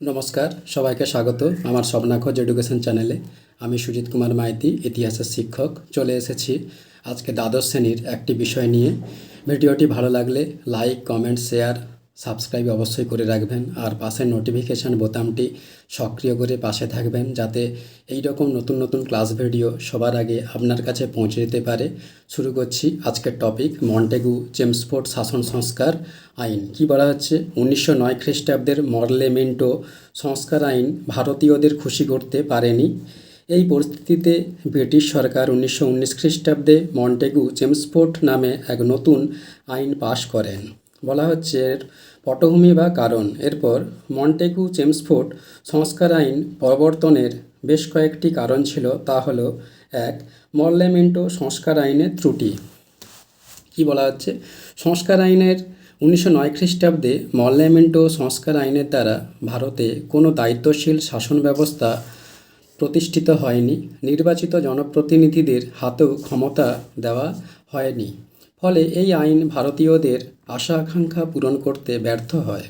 নমস্কার, সবাইকে স্বাগত আমার স্বপ্নাখোঁজ এডুকেশন চ্যানেলে। আমি সুজিত কুমার মাইতি, ইতিহাসের শিক্ষক। চলে এসেছি আজকে দ্বাদশ শ্রেণির একটি বিষয় নিয়ে। ভিডিওটি ভালো লাগলে লাইক, কমেন্ট, শেয়ার সাবস্ক্রাইব অবশ্যই করে রাখবেন আর পাশের নোটিফিকেশান বোতামটি সক্রিয় করে পাশে থাকবেন যাতে এই রকম নতুন নতুন ক্লাস ভিডিও সবার আগে আপনার কাছে পৌঁছে যেতে পারে। শুরু করছি আজকের টপিক মন্টেগু জেমসফোর্ড শাসন সংস্কার আইন। কি বলা হচ্ছে? উনিশশো নয় খ্রিস্টাব্দের মরলেমেন্টো সংস্কার আইন ভারতীয়দের খুশি করতে পারেনি। এই পরিস্থিতিতে ব্রিটিশ সরকার উনিশশো উনিশ খ্রিস্টাব্দে মন্টেগু জেমসফোর্ড নামে এক নতুন আইন পাশ করেন। বলা হচ্ছে এর পটভূমি বা কারণ। এরপর মন্টেগু চেমসফোর্ড সংস্কার আইন প্রবর্তনের বেশ কয়েকটি কারণ ছিল। তা হলো, এক, মর্লেমেন্টো সংস্কার আইনের ত্রুটি। কি বলা হচ্ছে? সংস্কার আইনের উনিশশো নয় খ্রিস্টাব্দে মর্লেমেন্টো সংস্কার আইনের দ্বারা ভারতে কোনো দায়িত্বশীল শাসন ব্যবস্থা প্রতিষ্ঠিত হয়নি। নির্বাচিত জনপ্রতিনিধিদের হাতেও ক্ষমতা দেওয়া হয়নি। ফলে এই আইন ভারতীয়দের আশা আকাঙ্ক্ষা পূরণ করতে ব্যর্থ হয়।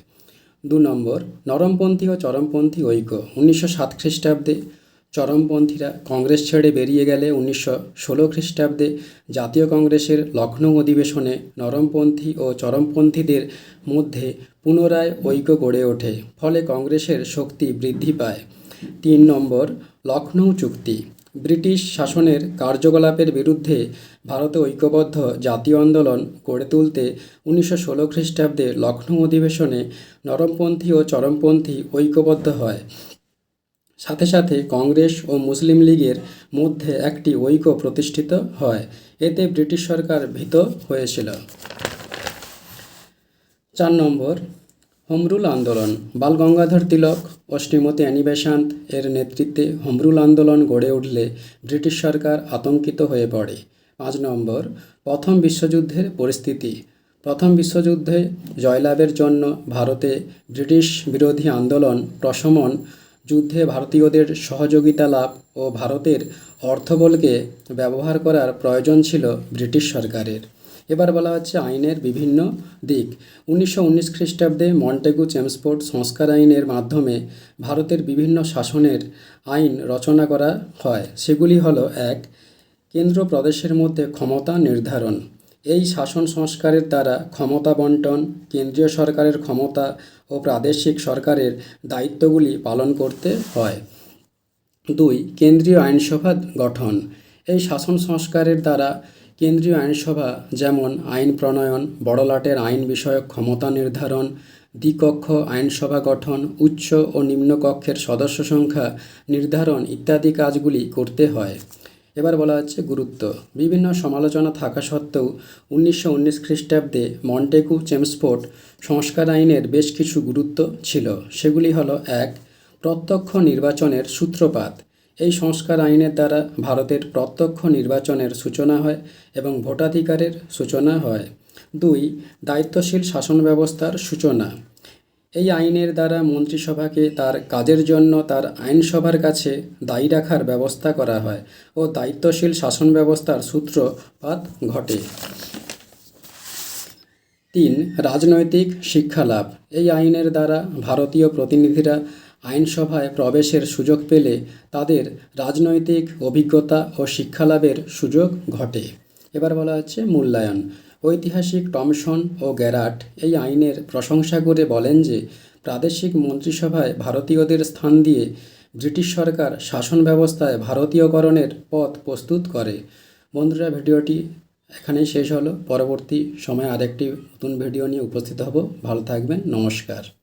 দু নম্বর, নরমপন্থী ও চরমপন্থী ঐক্য। উনিশশো সাত খ্রিস্টাব্দে চরমপন্থীরা কংগ্রেস ছেড়ে বেরিয়ে গেলে উনিশশো ষোলো খ্রিস্টাব্দে জাতীয় কংগ্রেসের লখনৌ অধিবেশনে নরমপন্থী ও চরমপন্থীদের মধ্যে পুনরায় ঐক্য গড়ে ওঠে। ফলে কংগ্রেসের শক্তি বৃদ্ধি পায়। তিন নম্বর লখনৌ চুক্তি। ব্রিটিশ শাসনের কার্যকলাপের বিরুদ্ধে ভারতে ঐক্যবদ্ধ জাতীয় আন্দোলন গড়ে তুলতে উনিশশো ষোলো খ্রিস্টাব্দে লখনৌ অধিবেশনে নরমপন্থী ও চরমপন্থী ঐক্যবদ্ধ হয়। সাথে সাথে কংগ্রেস ও মুসলিম লীগের মধ্যে একটি ঐক্য প্রতিষ্ঠিত হয়। এতে ব্রিটিশ সরকার ভীত হয়েছিল। চার নম্বর, হোমরুল আন্দোলন বাল গঙ্গাধর তিলক ও অ্যানিবেশান্ত এর নেতৃত্বে হমরুল আন্দোলন গড়ে উঠলে ব্রিটিশ সরকার আতঙ্কিত হয়ে পড়ে। পাঁচ নম্বর, প্রথম বিশ্বযুদ্ধের পরিস্থিতি। প্রথম বিশ্বযুদ্ধে জয়লাভের জন্য ভারতে ব্রিটিশ বিরোধী আন্দোলন, প্রশমন, যুদ্ধে ভারতীয়দের সহযোগিতা লাভ ও ভারতের অর্থবলকে ব্যবহার করার প্রয়োজন ছিল ব্রিটিশ সরকারের। এবার বলা হচ্ছে আইনের বিভিন্ন দিক। উনিশশো উনিশ খ্রিস্টাব্দে মন্টেগু চেমসফোর্ড সংস্কার আইনের মাধ্যমে ভারতের বিভিন্ন শাসনের আইন রচনা করা হয়। সেগুলি হলো, এক, কেন্দ্র প্রদেশের মধ্যে ক্ষমতা নির্ধারণ। এই শাসন সংস্কারের দ্বারা ক্ষমতা বন্টন, কেন্দ্রীয় সরকারের ক্ষমতা ও প্রাদেশিক সরকারের দায়িত্বগুলি পালন করতে হয়। দুই, কেন্দ্রীয় আইনসভা গঠন। এই শাসন সংস্কারের দ্বারা কেন্দ্রীয় আইনসভা যেমন আইন প্রণয়ন, বড়লাটের আইন বিষয়ক ক্ষমতা নির্ধারণ, দ্বিকক্ষ আইনসভা গঠন, উচ্চ ও নিম্নকক্ষের সদস্য সংখ্যা নির্ধারণ ইত্যাদি কাজগুলি করতে হয়। এবার বলা হচ্ছে গুরুত্ব। বিভিন্ন সমালোচনা থাকা সত্ত্বেও উনিশশো উনিশ খ্রিস্টাব্দে মন্টেকু চেমসফোর্ড সংস্কার আইনের বেশ কিছু গুরুত্ব ছিল। সেগুলি হলো, এক, প্রত্যক্ষ নির্বাচনের সূত্রপাত। এই সংস্কার আইনের দ্বারা ভারতের প্রত্যক্ষ নির্বাচনের সূচনা হয় এবং ভোটাধিকারের সূচনা হয়। দুই, দায়িত্বশীল শাসন ব্যবস্থার সূচনা। এই আইনের দ্বারা মন্ত্রিসভাকে তার কাজের জন্য তার আইনসভার কাছে দায়ী রাখার ব্যবস্থা করা হয় ও দায়িত্বশীল শাসন ব্যবস্থার সূত্রপাত ঘটে। তিন, রাজনৈতিক শিক্ষালাভ। এই আইনের দ্বারা ভারতীয় প্রতিনিধিরা আইনসভায় প্রবেশের সুযোগ পেলে তাদের রাজনৈতিক অভিজ্ঞতা ও শিক্ষালাভের সুযোগ ঘটে। এবার বলা হচ্ছে মূল্যায়ন। ঐতিহাসিক টমসন ও গ্যারাট এই আইনের প্রশংসা করে বলেন যে, প্রাদেশিক মন্ত্রিসভায় ভারতীয়দের স্থান দিয়ে ব্রিটিশ সরকার শাসন ব্যবস্থায় ভারতীয়করণের পথ প্রস্তুত করে। বন্ধুরা, ভিডিওটি এখানেই শেষ হলো। পরবর্তী সময়ে আরেকটি নতুন ভিডিও নিয়ে উপস্থিত হব। ভালো থাকবেন। নমস্কার।